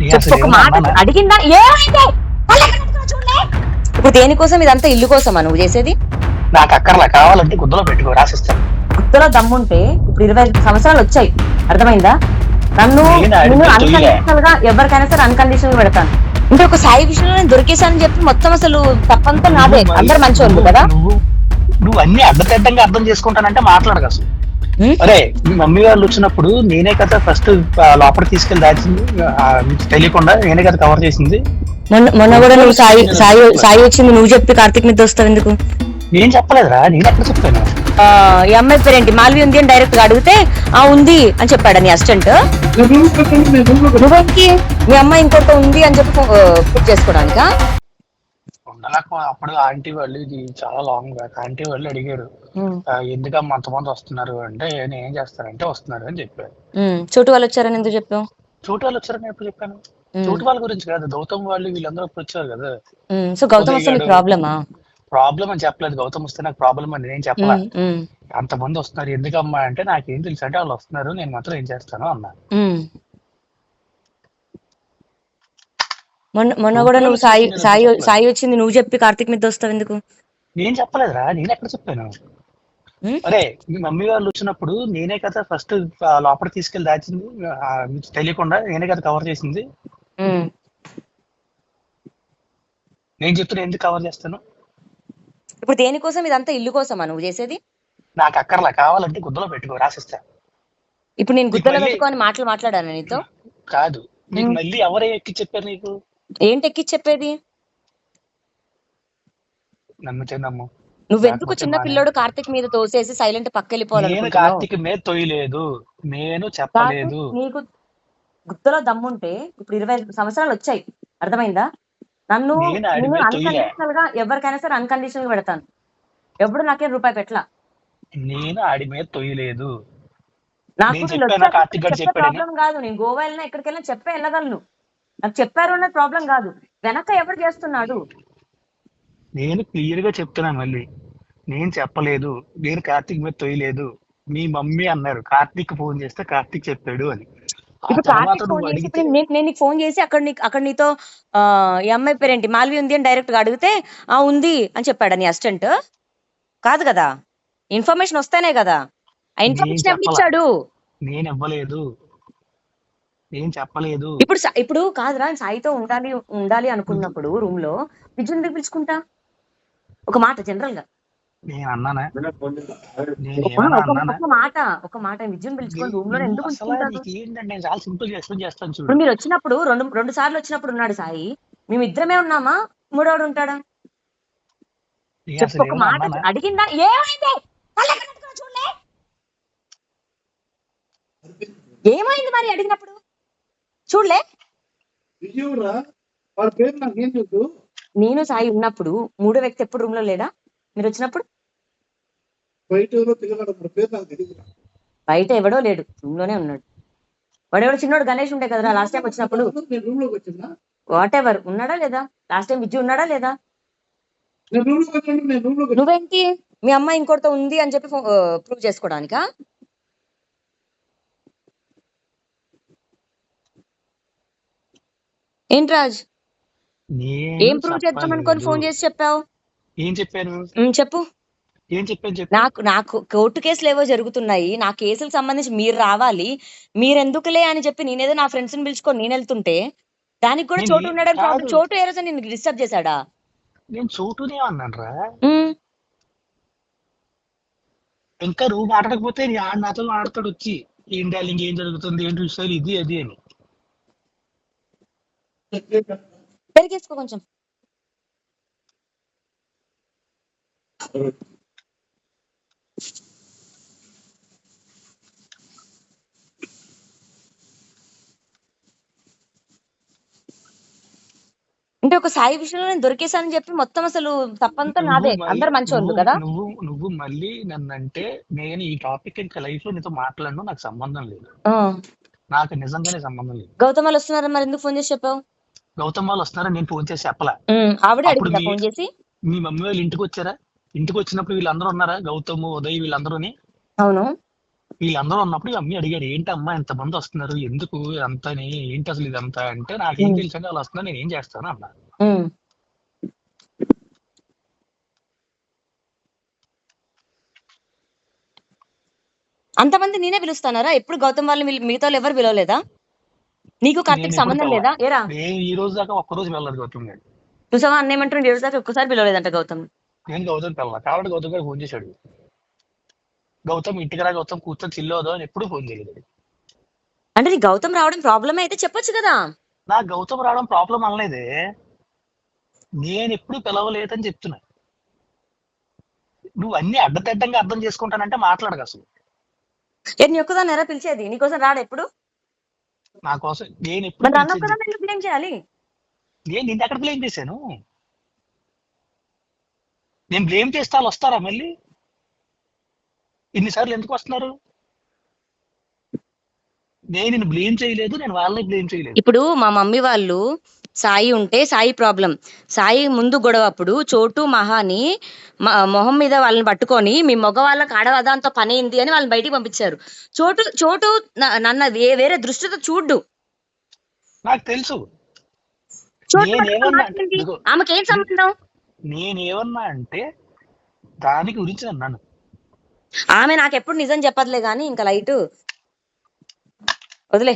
మాట? అడిగిందా? ఏమైంది? వాళ్ళు? ఇప్పుడు దేనికోసం? ఇదంతా ఇల్లు కోసమా నువ్వు చేసేది? నాకు అక్కర్లా కావాలంటే గుద్దలో పెట్టుకో రాసిస్తాను. గుర్తులో దమ్ముంటే ఇప్పుడు ఇరవై ఐదు సంవత్సరాలు వచ్చాయి. అర్థమైందా? నన్ను నేను. అన్కండిషనల్గా ఎవరికైనా సరే అన్కండిషనల్ పెడతాను. అంటే ఒక సాయి విషయంలో నేను దొరికేసానని చెప్పి మొత్తం అసలు తప్పంతా నాదే. అందరు మంచోళ్ళు నువ్వు- కదా. నువ్వు అన్ని అడ్డతెడ్డంగా అర్థం చేసుకుంటానంటే మాట్లాడదు అసలు? అరే మీ మమ్మీ వాళ్ళు వచ్చినప్పుడు నేనే కదా ఫస్ట్ లోపల తీసుకెళ్ళి దాచింది. తెలియకుండా నేనే కదా కవర్ చేసింది. మొన్న మొన్న కూడా నువ్వు సాయి సాయి సాయి వచ్చింది నువ్వు చెప్పి కార్తీక్ మీద వస్తావు ఎందుకు? నేను చెప్పలేదురా నేను ఎక్కడ చెప్పాను? ఆ, ఈ అమ్మాయి పేరేంటి మాల్వి ఉంది అని డైరెక్ట్గా అడిగితే ఆ ఉంది అని చెప్పాడు నీ అసిస్టెంట్ నువ్వేంటి మీ అమ్మాయి ఇంకొక ఉంది అని చెప్పి చేసుకోవడానికా? ఉండలేక అప్పుడు ఆంటీ వాళ్ళు ఇది చాలా లాంగ్ బ్యాక్ ఆంటీ వాళ్ళు అడిగారు ఎందుకమ్మా అంతమంది వస్తున్నారు? అంటే నేను ఏం చేస్తానంటే వస్తున్నారు అని చెప్పారు. చోటు వాళ్ళు వచ్చారని ఎందుకు చెప్పావు? చోటు వాళ్ళు వచ్చారని ఎప్పుడు చెప్పాను. చోటు వాళ్ళ గురించి కాదు గౌతమ్ వాళ్ళు వీళ్ళందరూ అప్పుడు వచ్చారు కదా. సో గౌతమ్ వస్తే నీకు ప్రాబ్లమా? ప్రాబ్లం అని చెప్పలేదు. గౌతమ్ వస్తే నాకు ప్రాబ్లం అని నేను చెప్పలా. అంతమంది వస్తున్నారు ఎందుకమ్మా? అంటే నాకేం తెలుసు అంటే వాళ్ళు వస్తున్నారు నేను మాత్రం ఏం చేస్తాను? అన్నా మొన్న మొన్న కూడా నువ్వు సాయి సాయి సాయి వచ్చింది నువ్వు చెప్పి కార్తీక్ మీద వస్తావు ఎందుకు? నేను చెప్పలేదురా నేను ఎక్కడ చెప్పాను? అరే మీ మమ్మీ వాళ్ళు వచ్చినప్పుడు నేనే కదా ఫస్ట్ లోపల తీసుకెళ్ళి దాచింది తెలియకుండా నేనే కదా కవర్ చేసింది. నేను చెప్తున్నా ఎందుకు కవర్ చేస్తాను? ఇప్పుడు దేనికోసం? ఇదంతా ఇల్లు కోసమా నువ్వు చేసేది? నాకు అక్కర్లా కావాలంటే గుద్దలో పెట్టుకో రాసిస్తా. ఇప్పుడు నేను గుద్దలో పెట్టుకొని మాటలు మాట్లాడాను నీతో? కాదు నీకు. మళ్ళీ ఎవరే ఎక్కి చెప్పారు నీకు? ఏంటి ఎక్కి చెప్పేది నువ్వెందుకు చిన్న. పిల్లోడు కార్తీక్ మీద తోసేసి సైలెంట్ పక్క నేను వెళ్ళిపోవాలనుకుంటున్నావు కార్తీక్ మీద తొయ్యలేదు నేను చెప్పలేదు. నీకు గుర్తులో దమ్ముంటే ఇప్పుడు ఇరవై ఐదు సంవత్సరాలు వచ్చాయి. అర్థమైందా? నన్ను నేను ఆడి నేను మీద తొయ్యలే. అన్కండిషనల్గా ఎవరికైనా సరే అన్కండిషనల్ పెడతాను. ఎప్పుడు నాకేం రూపాయి పెట్టలా? నేను ఆడి మీద తొయ్యలేదు నాకు నేను వీళ్ళు చెప్పానా వచ్చాక కార్తీక్ గారు చెప్పే చెప్పాడని? ప్రాబ్లం కాదు. నేను గోవా వెళ్ళినా ఎక్కడికి వెళ్ళినా చెప్పే వెళ్ళగలను. నాకు చెప్పారు అన్నది ప్రాబ్లం కాదు. వెనక ఎవరు చేస్తున్నాడు? నేను క్లియర్గా చెప్తున్నాను మళ్ళీ. నేను చెప్పలేదు. నేను కార్తీక్ మీద తొయ్యలేదు. మీ మమ్మీ అన్నారు. కార్తీక్ ఫోన్ చేస్తే కార్తీక్ చెప్పాడు అని. ఆ ఇప్పుడు తర్వాత కార్తీక్ నువ్వు ఫోన్ చేసి అడిగితే ఇప్పుడు నేను నేను నీకు ఫోన్ చేసి అక్కడ నీకు అక్కడ నీతో ఆ, ఈ అమ్మాయి పేరేంటి? మాల్వి ఉంది అని డైరెక్ట్గా అడిగితే ఆ ఉంది అని చెప్పాడు నీ అసిస్టెంట్. కాదు కదా? ఇన్ఫర్మేషన్ వస్తేనే కదా? ఆ ఇన్ఫర్మేషన్ ఎవరు చెప్పలా. ఇచ్చాడు? నేను ఇవ్వలేదు. నేను చెప్పలేదు. ఇప్పుడు ఇప్పుడు కాదురా సాయితో ఉండాలి ఉండాలి అనుకున్నప్పుడు రూమ్లో విద్యుత్ ఎందుకు పిలుచుకుంటా? ఒక మాట జనరల్గా నేను అన్నానా? నేను ఒక- మాట ఒక మాట విద్యుత్ పిలుచుకొని రూమ్లో ఎందుకు ఏంటంటే నేను చాలా సింపుల్ ఎక్స్ప్లెయిన్ చేస్తాను చూడు. మీరు వచ్చినప్పుడు రెండు రెండు సార్లు వచ్చినప్పుడు ఉన్నాడు సాయి. మేము ఇద్దరమే ఉన్నామా మూడోడు ఉంటాడా? ఒక మాట అడిగిందా? ఏమైంది? ఏమైంది మరి అడిగినప్పుడు? చూడలే. విజయవురా వాడి పేరు నాకేం చెప్పు? నేను సాయి ఉన్నప్పుడు మూడో వ్యక్తి ఎప్పుడు రూమ్లో లేడా మీరు వచ్చినప్పుడు? బయట ఎవడో లేడు. రూమ్లోనే ఉన్నాడు. వాడెవడో చిన్నోడు గణేష్ ఉండే కదరా లాస్ట్ టైం వచ్చినప్పుడు? వాట్ ఎవర్ ఉన్నాడా లేదా? లాస్ట్ టైం విద్యు ఉన్నాడా లేదా? నువ్వేంటి? మీ అమ్మాయి ఇంకోటితో ఉంది అని చెప్పి ప్రూవ్ చేసుకోవడానికా? ఏంటి రాజ్? నేను ఏం ప్రూవ్ చేద్దాం అనుకొని ఫోన్. చేసి చెప్పావు? ఏం చెప్పాను? చెప్పు. ఏం చెప్పాను చెప్పు? నాకు నాకు కోర్టు కేసులు ఏవో జరుగుతున్నాయి. నా కేసులకు సంబంధించి మీరు రావాలి. మీరెందుకులే అని చెప్పి నేనేదో నా ఫ్రెండ్స్ని పిలుచుకొని నేను వెళ్తుంటే దానికి కూడా నేను చోటు. ప్రాబ్లం చోటు ఏ రోజు నిన్ను డిస్టర్బ్ చేశాడా? నేను చోటునే అన్నాను రా. ఇంకా నువ్వు మాట్లాడకపోతే నీ ఆడ నాతో మాట్లాడు వచ్చి. ఏం డార్లింగ్ ఏం జరుగుతుంది ఏంటి విషయాలు ఇది అది అని. పెరిగేసుకో కొంచెం. అంటే ఒక సాయి విషయంలో నేను దొరికేసానని చెప్పి మొత్తం అసలు తప్పంతా నాదే. అందరు మంచోళ్ళు కదా. నువ్వు నువ్వు మళ్ళీ నన్ను అంటే నేను ఈ టాపిక్ ఇంకా లైఫ్లో నీతో మాట్లాడను నాకు సంబంధం లేదు. నాకు నిజంగానే సంబంధం లేదు. గౌతమ్ వాళ్ళు వస్తున్నారా మరి? ఎందుకు ఫోన్ చేసి చెప్పావు? గౌతమ్ వాళ్ళు వస్తున్నారని నేను ఫోన్ చేసి చెప్పలా. ఆవిడే ఫోన్ చేసి? మీ మమ్మీ వాళ్ళు ఇంటికి వచ్చారా? ఇంటికి వచ్చినప్పుడు వీళ్ళందరూ ఉన్నారా? గౌతమ్ ఉదయ్ వీళ్ళందరూని? అవును. వీళ్ళందరూ ఉన్నప్పుడు అమ్మాయి అడిగాడు ఏంటి అమ్మా ఎంతమంది వస్తున్నారు? ఎందుకు అంత ఏంటి అసలు ఇదంతా? అంటే నాకేం ఉమ్. తెలుసండి వాళ్ళు వస్తున్నారు నేను ఏం చేస్తాను? అన్నా. అంతమంది నేనే పిలుస్తానారా? ఎప్పుడు గౌతమ్ వాళ్ళని పిలి- మిగతా వాళ్ళు ఎవరు పిలవలేదా? నీకు కార్తీక్ సంబంధం లేదా? ఏరా. నేను ఈ రోజు దాకా ఒక్క రోజు వెళ్ళదు గౌతమ్ గారు. చూసావా? అన్న ఏమంటున్నాడు? ఏడు దాకా ఒక్కసారి పిలవలేదంట గౌతమ్. నేను గౌతమ్ పిల్ల కాబట్టి గౌతమ్ గారు ఫోన్ చేశాడు. గౌతమ్ ఇంటికి రా గౌతమ్ కూర్చొని చిల్లోదు అని ఎప్పుడు ఫోన్ చేయలేదు. అంటే నీ గౌతమ్ రావడం ప్రాబ్లమ్ అయితే చెప్పొచ్చు కదా. నా గౌతమ్ రావడం ప్రాబ్లం అనలేదే. నేను ఎప్పుడు పిలవలేదని చెప్తున్నా. నువ్వు అన్ని అడ్డదిడ్డంగా అర్థం చేసుకుంటానంటే మాట్లాడక అసలు. నీ ఒక్కదాన్ని ఎరా పిలిచేది? నీకోసం రాడు ఎప్పుడు? నా కోసం నేను ఎప్పుడు బ్లేమ్ చేయాలి? నేను నిన్ను ఎక్కడ బ్లేమ్ చేశాను? నేను బ్లేమ్ చేస్తే వాళ్ళు వస్తారా మళ్ళీ? ఇన్నిసార్లు ఎందుకు వస్తున్నారు? నేను బ్లేమ్ చేయలేదు నేను వాళ్ళని బ్లేమ్ చేయలేదు. ఇప్పుడు మా మమ్మీ వాళ్ళు సాయి ఉంటే సాయి ప్రాబ్లం సాయి ముందు గొడవ అప్పుడు చోటు మహాని మొహం మీద వాళ్ళని పట్టుకొని మీ మగవాళ్ళకి ఆడవదాంతో పని ఏంది అని వాళ్ళని బయటికి పంపించారు. చోటు చోటు నన్ను వేరే దృష్టితో చూడ్డు. నాకు తెలుసు. ఆమెకి సంబంధం? నేనేమన్నా అంటే దాని గురించి అన్నాను ఆమె నాకు ఎప్పుడు నిజం చెప్పదులే గానీ ఇంకా లైట్.